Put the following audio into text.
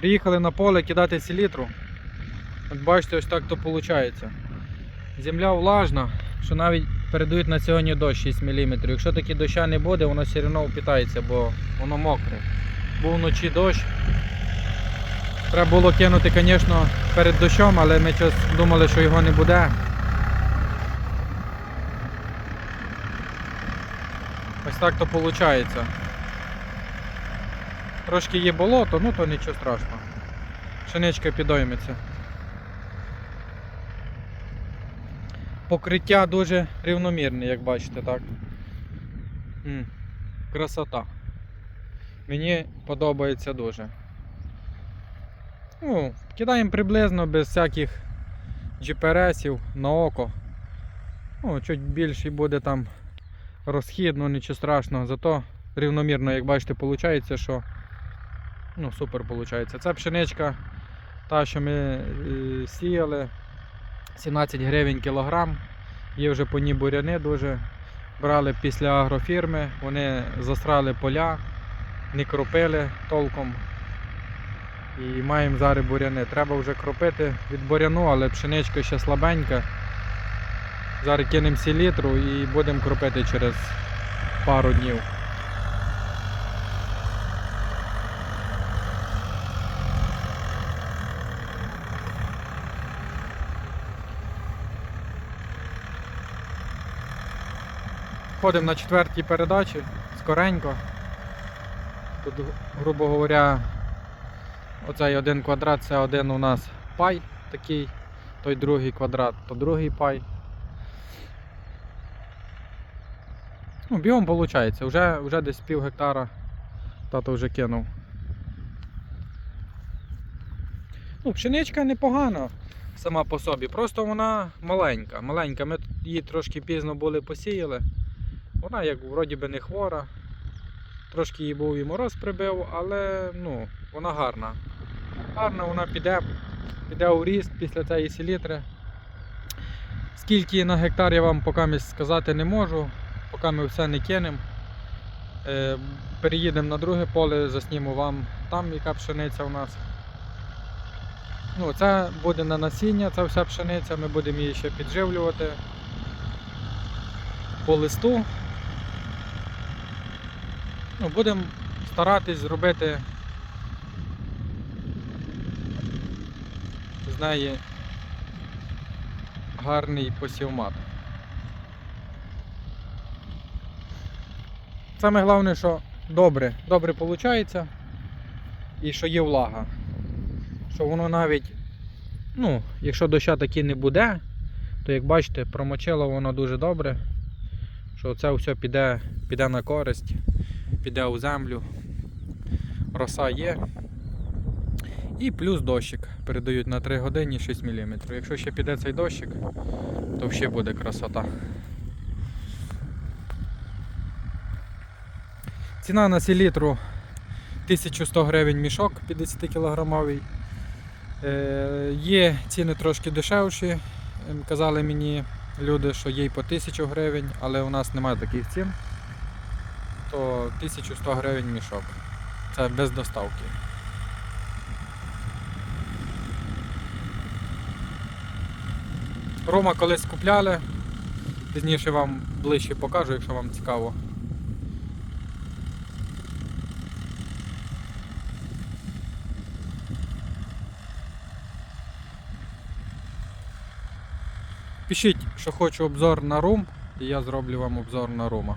Приїхали на поле кидати селітру. От бачите, ось так то виходить. Земля влажна, що навіть передають на сьогодні дощ 6 мм. Якщо таки доща не буде, воно все одно впітається, бо воно мокре. Був вночі дощ. Треба було кинути, звісно, перед дощом, але ми думали, що його не буде. Ось так то виходить. Трошки є болото, ну то нічого страшного. Пшеничка підойметься. Покриття дуже рівномірне, як бачите, так. М, Красота. Мені подобається дуже. Ну, кидаємо приблизно без всяких GPS-ів на око. Ну, чуть більший буде там розхід, ну нічого страшного. Зато рівномірно, як бачите, виходить, що ну, супер виходить. Це пшеничка, та, що ми е, сіяли. 17 гривень кілограм. Є вже по ній буряни дуже. Брали після агрофірми, вони засрали поля, не кропили толком. І маємо зараз буряни. Треба вже кропити від буряну, але пшеничка ще слабенька. Зараз кинемо селітру і будемо кропити через пару днів. Ходимо на четвертій передачі, скоренько. Тут, грубо говоря, оцей один квадрат це один у нас пай такий, той другий квадрат, то другий пай. Ну, біом виходить, вже, вже десь пів гектара тато вже кинув. Ну, пшеничка непогана сама по собі, просто вона маленька. Маленька. Ми її трошки пізно були посіяли. Вона як вроді би не хвора. Трошки їй був і мороз прибив, але ну, вона гарна. Гарна, вона піде, піде у ріст після цієї селітри. Скільки на гектар я вам поки сказати не можу, поки ми все не кинемо. Е, переїдемо на друге поле, засніму вам там яка пшениця у нас. Ну, це буде на насіння, ця вся пшениця, ми будемо її ще підживлювати по листу. Ну, будемо старатись зробити з неї гарний посівмат. Саме головне, що добре, добре виходить і що є влага. Що воно навіть, ну, якщо доща таки не буде, то як бачите, промочило воно дуже добре, що це все піде, піде на користь, піде у землю. Роса є. І плюс дощик передають на 3 години 6 мм. Якщо ще піде цей дощик, то ще буде красота. Ціна на селітру 1100 гривень мішок 50 кілограмовий. Е, є ціни трошки дешевші. Ем, Казали мені люди, що є й по 1000 гривень, але у нас немає таких цін. То 1100 гривень мішок. Це без доставки. Рома колись купляли. Пізніше вам ближче покажу, якщо вам цікаво. Пишіть, що хочу обзор на рум, і я зроблю вам обзор на рума.